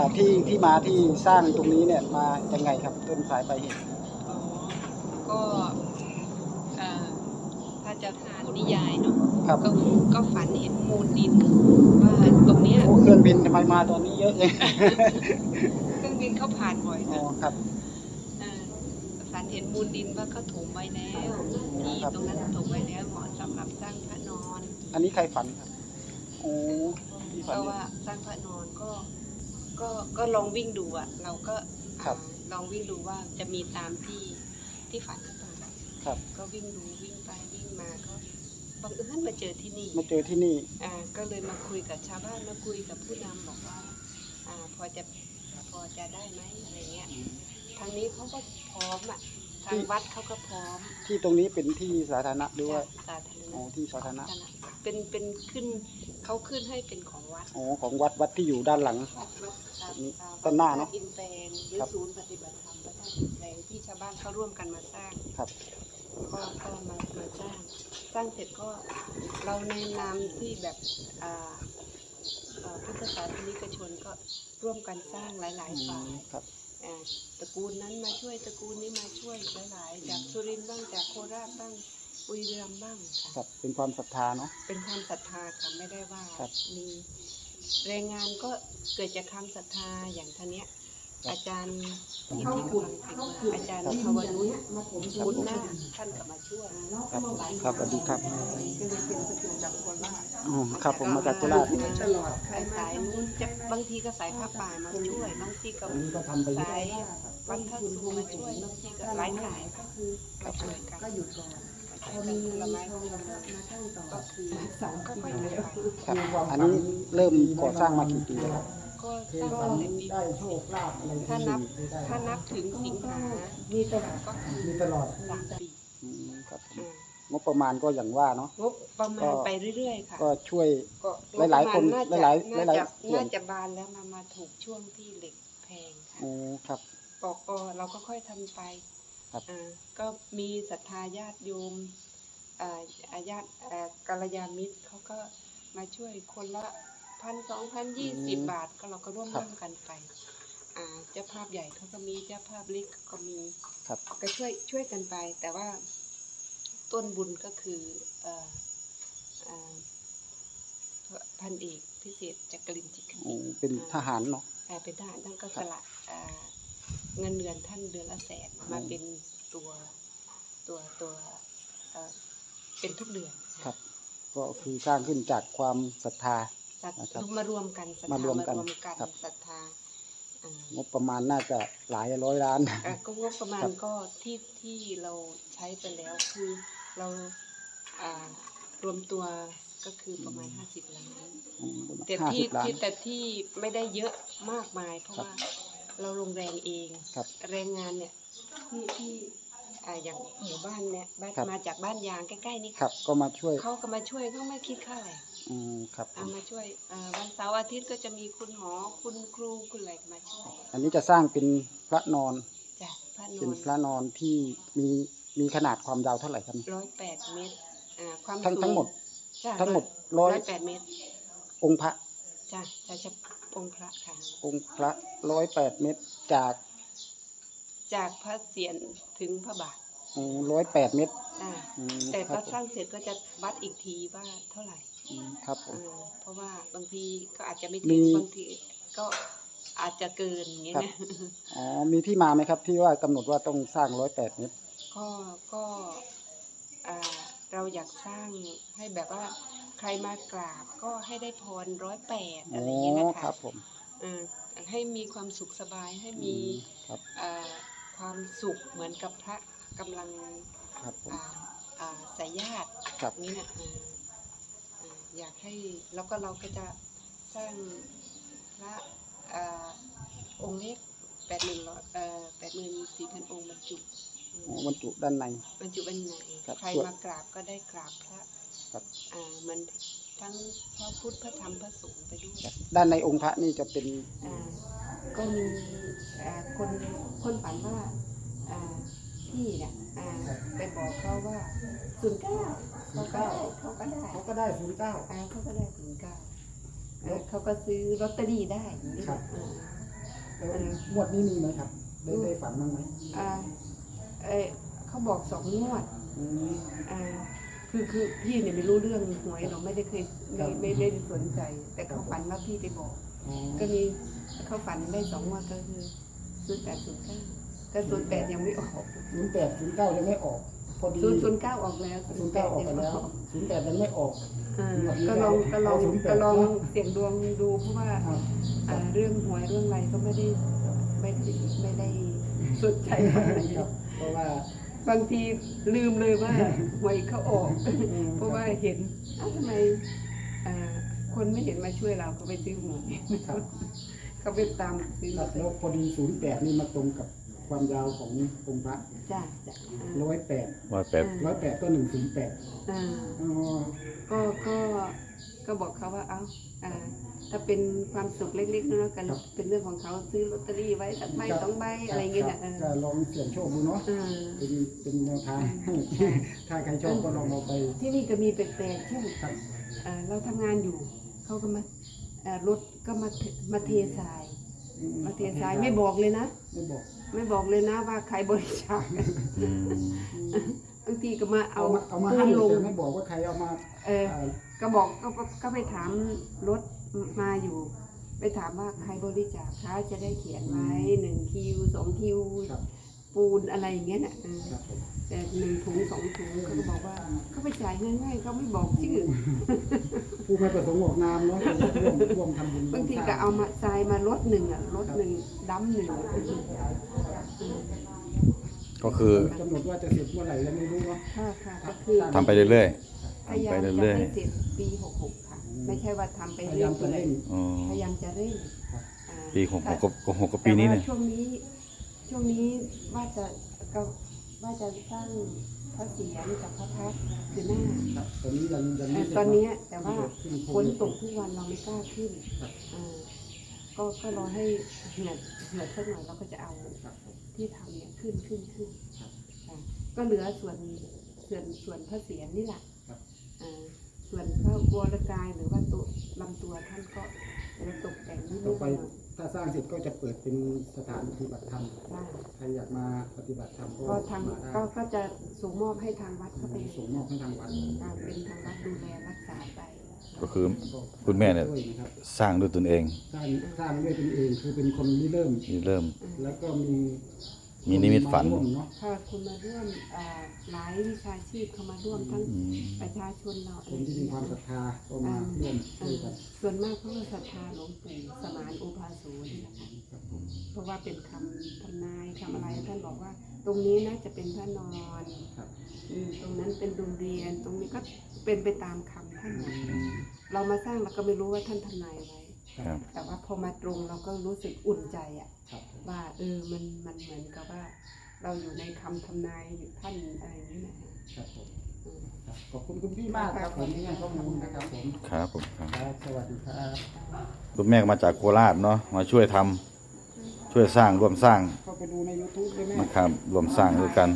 อ่าที่ที่มาที่สร้างตรงนี้เนี่ยมายังไงครับต้นสายไปลายเหตุอ๋อก็เอ่อถ้าจะทานนิยายเนาะครับก็ก็ฝันเห็นมูลดินว่าตรงเนี้ยโอ้เครื่องบินทำไมมาตอนนี้เยอะเลยเครื่องบินเขาผ่านบ่อยอ๋อนะครับ เออฝันเห็นมูลดินว่าเขาถมไว้แล้วที่ครับ ตรงนั้นถมไว้แล้วเหมาะสำหรับสร้างพระนอน อันนี้ใครฝันครับโอ้ที่ฝันก็เนี่ยว่าสร้างพระนอนก็ ก็ก็ลองวิ่งดูอะเราก็ครับอ่าลองวิ่งดูว่าจะมีตามที่ที่ฝันหรือเปล่าครับ ก็วิ่งดูวิ่งไปวิ่งมาก็บังเอิญมาเจอที่นี่มาเจอที่นี่ อ่าก็เลยมาคุยกับชาวบ้านมาคุยกับผู้นำบอกว่าอ่าพอจะพอจะได้ไหมอะไรเงี้ยทางนี้เขาก็พร้อมอะทางวัดเขาก็พร้อมที่ตรงนี้เป็นที่สาธารณะด้วยสาธารอ๋อณะที่สาธารณะ เป็นเป็นขึ้นเขาขึ้นให้เป็นของ วัดอ๋อของวัดวัดที่อยู่ด้านหลังวัดวัดตามนี่ตามต้นหน้าเนอะอินแปลงหรือครับ ศูนย์ปฏิบัติธรรมพระธาตุอินแปลงที่ชาวบ้านเขาร่วมกันมาสร้าง ครับ ก็ก็มามาสร้างสร้างเสร็จก็เราในนามที่แบบอ่าเอ่อพุทธศาสนิกชนก็ร่วมกันสร้างหลาย ๆ ฝ่ายครับ อ่าตระกูลนั้นมาช่วยตระกูลนี้มาช่วยหลาย ๆ จากสุรินทร์บ้างจากโคราชบ้างบุรีรัมย์บ้างค่ะ ครับ เป็นความศรัทธาเนาะ เป็นความศรัทธาค่ะไม่ได้ว่าครับ มี แรงงานก็เกิดจากความศรัทธาอย่างท่านเนี้ย อาจารย์ที่ที่กำลังเป็นมาอาจารย์ภาวนุชบุญนาคท่านก็มาช่วยครับครับสวัสดีครับ ก็เลยเป็นประจุจากโคราชอ๋อครับผมมาจากโคราชตลอดสายสายนู้นจะบางทีก็สายผ้าป่ามาช่วยบางทีก็อันนี้ก็ทำไปเรื่สาอยยวัดพระสุมาช่วยบางทีก็หลายสายก็คือมาช่วยกัน ก็หยุดก่อน พอมีละไม้ผลไม้มาตั้งต่อก็คือสองก็ค่อยๆครับ อันนี้เริ่มก่อสร้างมากี่ปีแล้วครับก็สร้างตั้งแต่ปีได้โชคลาภอะไรถ้านับถ้านับถึงสิงหามีตลอดก็คือมีตลอดสามปีอืมครับผมงบประมาณก็อย่างว่าเนาะงบประมาณไปเรื่อยๆค่ะก็ช่วย ก็หลายๆคนงบประมณหลายๆน่หลายจะๆส่วน น่าจะบานแล้วมามาถูกช่วงที่เหล็กแพงค่ะ โอ้ครับก็ก็เราก็ค่อยทำไป ครับอ่าก็มีศรัทธาญาติโยมอ่าอาญาติอ่ากัลยาณมิตรเขาก็มาช่วยคนละพันสองพันยี่สิบบาทก็เราก็ร่วมร่วมกันไปอ่าเจ้าภาพใหญ่เขาก็มีเจ้าภาพเล็กเขาก็มีครับก็ช่วยช่วยกันไป แต่ว่าต้นบุญก็คือเอ่อเอ่อพันเอกพิเศษจักรินจิตรคโอ้ติเป็นทหารเนาะอ่าเป็นทหารท่านก็ครัสบละอ่า เงินเดือนท่านเดือนละแสนมาเป็นตัวตัวตัวเอ่อเป็นทุกเดือนครับ ก็คือสร้างขึ้นจากความศรัทธาศรัทนะครับมารวมกันศรัทธมารวมกันมารวมกันครับศรัทธาอ่างบประมาณน่าจะหลายร้อยล้านอะก็งบประมาครัณบก็ที่ที่เราใช้ไปแล้วคือเราอ่ารวมตัวก็คือประมาณ50ล้านอืมแต่ห้าที่สิบล้านที่แต่ที่ไม่ได้เยอะมากมายเพราะครับว่า เราลงแรงเองครับแรงงานเนี่ยที่ที่อ่าอย่างหมู่บ้านเนี่ยบ้านครับ มาจากบ้านยางใกล้ๆนี่ครับก็มาช่วยเขาก็มาช่วยเขาไม่คิดค่าอะไรอืมครับเอามาช่วยอ่าวันเสาร์อาทิตย์ก็จะมีคุณหมอคุณครูคุณอะไรมาช่วยอันนี้จะสร้างเป็นพระนอนจ้ะพระนเป็นอนพระนอนที่มีมีขนาดความยาวเท่าไหร่ครับ ร้อยแปดเมตรอ่าความทั้งสูงทั้งหมด จ้ะทั้งหมดร้ร้ออยยแปดเมตรองค์พระจ้ะจะจะ องค์พระค่ะ องค์พระร้อยแปดเมตรจากจากพระเศียรถึงพระบาทร้อยแปดเมตรอ่าอืมแต่คพรัอบสร้างเสร็จก็จะวัดอีกทีว่าเท่าไหร่อืมครับผมอ่าเพราะว่าบางทีก็อาจจะไม่มีถึงบางทีก็อาจจะเกินอย่างเงี้ยครับนะอ๋อมีที่มาไหมครับที่ว่ากำหนดว่าต้องสร้างร้อยแปดเมตรก็ก็อ่าเราอยากสร้างให้แบบว่า ใครมากราบก็ให้ได้พรร้อยแปดอ๋อะอไรอย่างเงี้ยนะคคะรับผมอ่าให้มีความสุขสบายให้มีอืมครับ อ่าความสุขเหมือนกับพระกำลังครับผม อ่าอ่าสายญาติ ครับ นี่นะอ่าอ่าอยากให้แล้วก็เราก็จะสร้างพระอ่าองค์เล็กแปดหมื่นแปดหมื่นสี่พันองค์บรรจุอ๋อบรรจุด้านใน บรรจุเป็นไหนครับใครส่วน มากราบก็ได้กราบพระ ครับอ่ามันทั้งพระพุทธพระธรรมพระสงฆ์ไปด้วย ด้านในองค์พระนี่จะเป็น อ่าก็มีอ่าคนคนฝันว่าอ่าพี่เนี่ยอ่าไปบอกเขาว่าศูนย์เก้าเขาก็เขาก็ได้เขาก็ได้ศูนย์เก้า อ่าเขาก็ได้ศูนย์เก้าอ่าเขาก็ซื้อลอตเตอรี่ได้อย่างนี้ครับ อ่า แล้วเอองวดนี้มีไหมครับ ได้ได้ฝันบ้างไหมอ่าเอยเขาบอกสองงวดอืมอ่า คือคือพี่เนี่ยไม่รู้เรื่องหวยเราไม่ได้เคยครัไม่บไม่ได้สนใจ แต่เขาฝันว่าพี่ไปบอกอ๋อก็มีเขาฝันได้สองงวดก็คือศูนย์แปดศูนย์เก้าแต่ศูนย์แปดยังไม่ออกศูนย์แปดศูนย์เก้ายังไม่ออก พอดีศูนย์ศูนย์เก้าออกแล้วศูนย์เก้าออกไปแล้วศูนย์แปดยังไม่ออกอ่าก็ลองก็ลองเอา08ก็ลองเสี่ยงดวงดูเพราะว่าครับอ่าเรื่องหวยเรื่องอะไรก็ไม่ได้ไม่ได้ไม่ได้สนใจอะไรครับเพราะว่า บางทีลืมเลยว่าหวยเขาออกอืมเพราะว่าเห็นอ้าวทำไมอ่าคนไม่เห็นมาช่วยเราก็ไปซื้อหวยครับ เขาไปตามซื้อ ครับแล้วพอดีศูนย์แปดนี่มาตรงกับ ความยาวขององค์พระจ้าจ้าร้อยแปดว่าแปดร้อยแปดก็หนึ่งศูนย์แปดอ่าอ๋อก็ก็ก็บอกเขาว่าเอ้าอ่าถ้าเป็นความสุขเล็กๆน้อยๆกันเป็นเรื่องของเขาซื้อลอตเตอรี่ไว้สักใบสองใบอะไรเงี้ยคนะบเออก็ลองเสี่ยงโชคดูเนาะอ่าเป็นเป็นแนวทางให้ถ้าใครชอบก็ลองเอาไป ที่นี่ก็มีแปลกๆเช่นครับเอ่อเราทำงานอยู่เขาก็มาเอ่อรถก็มาเทมาเททรายอืมาเททรายไม่บอกเลยนะไม่บอก ไม่บอกเลยนะว่าใครบริจาคอืมบางทีก็มาเอาเอามาเอามาปูให้นลงแต่ไม่บอกว่าใครเอามาเอออ่าก็บอกก็ก็ก็ไปถามรถมาอยู่ ไปถามว่าใครบริจาคคะจะได้เขียนไว้หนึ่งคิวสองคิวครับปูนอะไรอย่างเงี้ยน่ะเออครับผมแต่หนึ่งถุงสองถุงเขาก็บอกว่าเขาไปจ่ายง่ายๆเขาไม่บอกชื่อ ผู้ไม่ประสงค์ออกนามเนาะร่วมร่วมทำบุญบางทีก็เอามาทรายมารถหนึ่งอะรถหนึ่งดำหนึ่งอะก็คือกำหนดว่าจะเสร็จเมื่อไหร่ยังไม่รู้เนาะ ค่ะค่ะก็คือทำไปเรื่อย พยายามไปจะเรื่อยๆให้เสร็จปีหกหกค่ะ ไม่ใช่ว่าทำไปพยาเรื่ยามจะอยเร่งๆอ๋อๆพยายามจะเร่งครับอ่าปีหกหกกับหกกับปีนี้แต่เนี่ยว่าช่วงนี้ ช่วงนี้ว่าจะก็ ว่าจะสร้างพระเศียรกับพระพักตร์คือหน้าครับตอนนี้ยังยังเอ่ไม่อเสร็จตอนเนี้ยแต่ว่าขึ้นโคฝนวิดตกทุกวันเราไม่กล้าขึ้นครับอ่าก็ก็รอให้เหือดเหือดสักหน่อยเราก็จะเอาครับผมที่ทำเนี่ยขึ้นขึ้นขึ้นครับค่ะก็เหลือส่วนส่วนส่วนพระเศียรนี่แหละครับ อ่าส่วนพระวรกายหรือว่าตัวลำตัวท่านก็จะตกแต่งนิดต่อๆหไปน่อย ถ้าสร้างเสร็จก็จะเปิดเป็นสถานปฏิบัติธรรมๆได้ใครอยากมาปฏิบัติธรรมก็ก็ทางมาได้ก็ก็จะส่งมอบให้ทางวัดเข้าไปส่งมอบให้ทางวัดอ่าเป็นทางวัดดูแลรักษาไป ก็คือ คุณแม่เนี่ย ด้วยนะครับสร้างด้วยตนเองสร้างสร้างด้วยตนเองคือเป็นคนริเริ่มนี่เริ่ม แล้วก็มี มีนิมิตฝันาร่วมเนาะค่ะคุณมาร่วมอ่าหลายวิชาชีพเข้ามาร่วมทั้งอืม ประชาชนเราคนที่มีความศรัทธาก็มาร่วมช่วยกันส่วนมากเขาก็ศรัทธาหลวงปู่สมานอุปาโสนี่แหละค่ะครับผมเพราะว่าเป็นคำทำนายคำอะไรท่านบอกว่า ตรงนี้นะจะเป็นพระนอนครับอืมตรงนั้นเป็นโรงเรียน ตรงนี้ก็เป็นไปตามคำท่านนะเรามาสร้างเราก็ไม่รู้ว่าท่านทำนายไว้ ครับ แต่ว่าพอมาตรงเราก็รู้สึกอุ่นใจอะครับผม ว่าเออมันมันเหมือนกับว่า เราอยู่ในคำทำนายอยู่ท่านอะไรอย่างนี้นะฮะครับผมอืมครับขอบคุณคุณพี่มากครับผมที่ให้ข้อมูลนะครับผมครับผมครับครับสวัสดีครับคุณแม่ก็มาจากโคราชเนาะมาช่วยทำช่วยสร้างร่วมสร้างเข้าไปดูใน YouTube ได้ไหมนะครับร่วมสร้างด้วยกัน